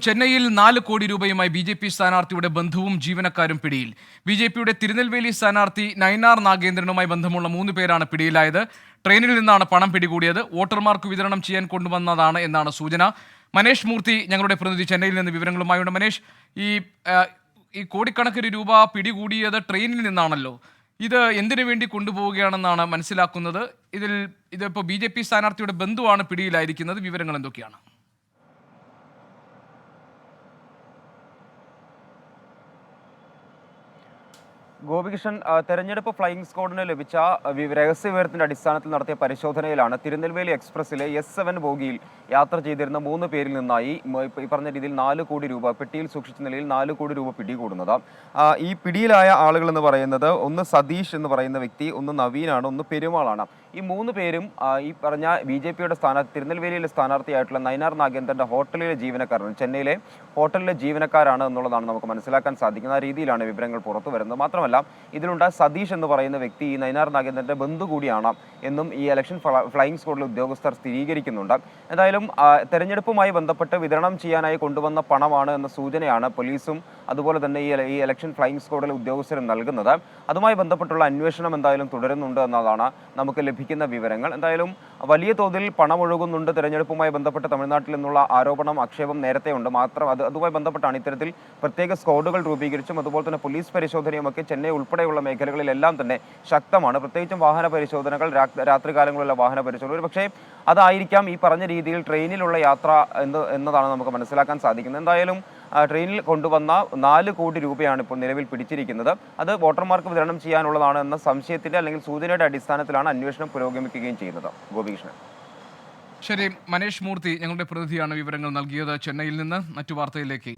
ചെന്നൈയിൽ നാല് കോടി രൂപയുമായി ബി ജെ പി സ്ഥാനാർത്ഥിയുടെ ബന്ധുവും ജീവനക്കാരും പിടിയിൽ. ബി ജെ പിയുടെ തിരുനെൽവേലി സ്ഥാനാർത്ഥി നയനാർ നാഗേന്ദ്രനുമായി ബന്ധമുള്ള മൂന്ന് പേരാണ് പിടിയിലായത്. ട്രെയിനിൽ നിന്നാണ് പണം പിടികൂടിയത്. വോട്ടർമാർക്ക് വിതരണം ചെയ്യാൻ കൊണ്ടുവന്നതാണ് എന്നാണ് സൂചന. മനേഷ് മൂർത്തി ഞങ്ങളുടെ പ്രതിനിധി. ചെന്നൈയിൽ നിന്ന് വിവരങ്ങളുമായുണ്ട് മനേഷ്. ഈ ഈ കോടിക്കണക്കിന് രൂപ പിടികൂടിയത് ട്രെയിനിൽ നിന്നാണല്ലോ. ഇത് എന്തിനു വേണ്ടി കൊണ്ടുപോവുകയാണെന്നാണ് മനസ്സിലാക്കുന്നത്. ഇതിൽ ഇതിപ്പോൾ ബി ജെ പി സ്ഥാനാർത്ഥിയുടെ ബന്ധുവാണ് പിടിയിലായിരിക്കുന്നത്. വിവരങ്ങൾ എന്തൊക്കെയാണ്? ഗോപികൃഷ്ണൻ തെരഞ്ഞെടുപ്പ് ഫ്ലൈയിങ് സ്ക്വാഡിന് ലഭിച്ച ആ, രഹസ്യ വിവരത്തിന്റെ അടിസ്ഥാനത്തിൽ നടത്തിയ പരിശോധനയിലാണ് തിരുനെൽവേലി എക്സ്പ്രസിലെ എസ് സെവൻ ബോഗിയിൽ യാത്ര ചെയ്തിരുന്ന മൂന്ന് പേരിൽ നിന്നായി ഈ പറഞ്ഞ രീതിയിൽ നാല് കോടി രൂപ പെട്ടിയിൽ സൂക്ഷിച്ച നിലയിൽ നാല് കോടി രൂപ പിടികൂടുന്നത്. ഈ പിടിയിലായ ആളുകൾ എന്ന് പറയുന്നത് ഒന്ന് സതീഷ് എന്ന് പറയുന്ന വ്യക്തി ഒന്ന് നവീനാണ് ഒന്ന് പെരുമാളാണ്. ഈ മൂന്ന് പേരും ഈ പറഞ്ഞ ബി ജെ പിയുടെ സ്ഥാനാർത്ഥി തിരുനെൽവേലിയിലെ സ്ഥാനാർത്ഥിയായിട്ടുള്ള നയനാർ നാഗേന്ദ്രന്റെ ഹോട്ടലിലെ ജീവനക്കാരാണ് ചെന്നൈയിലെ ഹോട്ടലിലെ ജീവനക്കാരാണ് എന്നുള്ളതാണ് നമുക്ക് മനസ്സിലാക്കാൻ സാധിക്കുന്ന ആ രീതിയിലാണ് വിവരങ്ങൾ പുറത്തു വരുന്നത്. മാത്രമല്ല ഇതിലുണ്ടായ സതീഷ് എന്ന് പറയുന്ന വ്യക്തി ഈ നയനാർ നാഗേന്ദ്രന്റെ ബന്ധു കൂടിയാണ് എന്നും ഈ ഇലക്ഷൻ ഫ്ല- ഫ്ലൈയിങ് സ്ക്വാഡിലെ ഉദ്യോഗസ്ഥർ സ്ഥിരീകരിക്കുന്നുണ്ട്. എന്തായാലും തെരഞ്ഞെടുപ്പുമായി ബന്ധപ്പെട്ട് വിതരണം ചെയ്യാനായി കൊണ്ടുവന്ന പണമാണ് എന്ന സൂചനയാണ് പോലീസും അതുപോലെ തന്നെ ഈ ഈ ഇലക്ഷൻ ഫ്ലൈയിങ് സ്ക്വാഡിലെ ഉദ്യോഗസ്ഥരും നൽകുന്നത്. അതുമായി ബന്ധപ്പെട്ടുള്ള അന്വേഷണം എന്തായാലും തുടരുന്നുണ്ട് എന്നതാണ് നമുക്ക് ലഭിക്കുന്ന വിവരങ്ങൾ. എന്തായാലും വലിയ തോതിൽ പണമൊഴുകുന്നുണ്ട്. തെരഞ്ഞെടുപ്പുമായി ബന്ധപ്പെട്ട് തമിഴ്നാട്ടിൽ നിന്നുള്ള ആരോപണം ആക്ഷേപം നേരത്തെ ഉണ്ട് മാത്രം അത് അതുമായി ബന്ധപ്പെട്ടാണ് ഇത്തരത്തിൽ പ്രത്യേക സ്ക്വാഡുകൾ രൂപീകരിച്ചും അതുപോലെ തന്നെ പോലീസ് പരിശോധനയുമൊക്കെ ചെന്നൈ ഉൾപ്പെടെയുള്ള മേഖലകളിലെല്ലാം തന്നെ ശക്തമാണ്. പ്രത്യേകിച്ചും വാഹന പരിശോധനകൾ രാത്രികാലങ്ങളിലുള്ള വാഹന പരിശോധന പക്ഷേ അതായിരിക്കാം ഈ പറഞ്ഞ രീതിയിൽ ട്രെയിനിലുള്ള യാത്ര എന്ന് എന്നതാണ് നമുക്ക് മനസ്സിലാക്കാൻ സാധിക്കുന്നത്. എന്തായാലും ട്രെയിനിൽ കൊണ്ടുവന്ന നാല് കോടി രൂപയാണ് ഇപ്പോൾ നിലവിൽ പിടിച്ചിരിക്കുന്നത്. അത് വോട്ടർമാർക്ക് വിതരണം ചെയ്യാനുള്ളതാണ് എന്ന സംശയത്തിന്റെ അല്ലെങ്കിൽ സൂചനയുടെ അടിസ്ഥാനത്തിലാണ് അന്വേഷണം പുരോഗമിക്കുകയും ചെയ്യുന്നത്. ഗോപികൃഷ്ണൻ. ശരി മനേഷ് മൂർത്തി ഞങ്ങളുടെ പ്രതിനിധിയാണ് വിവരങ്ങൾ നൽകിയത്. ചെന്നൈയിൽ നിന്ന് മറ്റു വാർത്തയിലേക്ക്.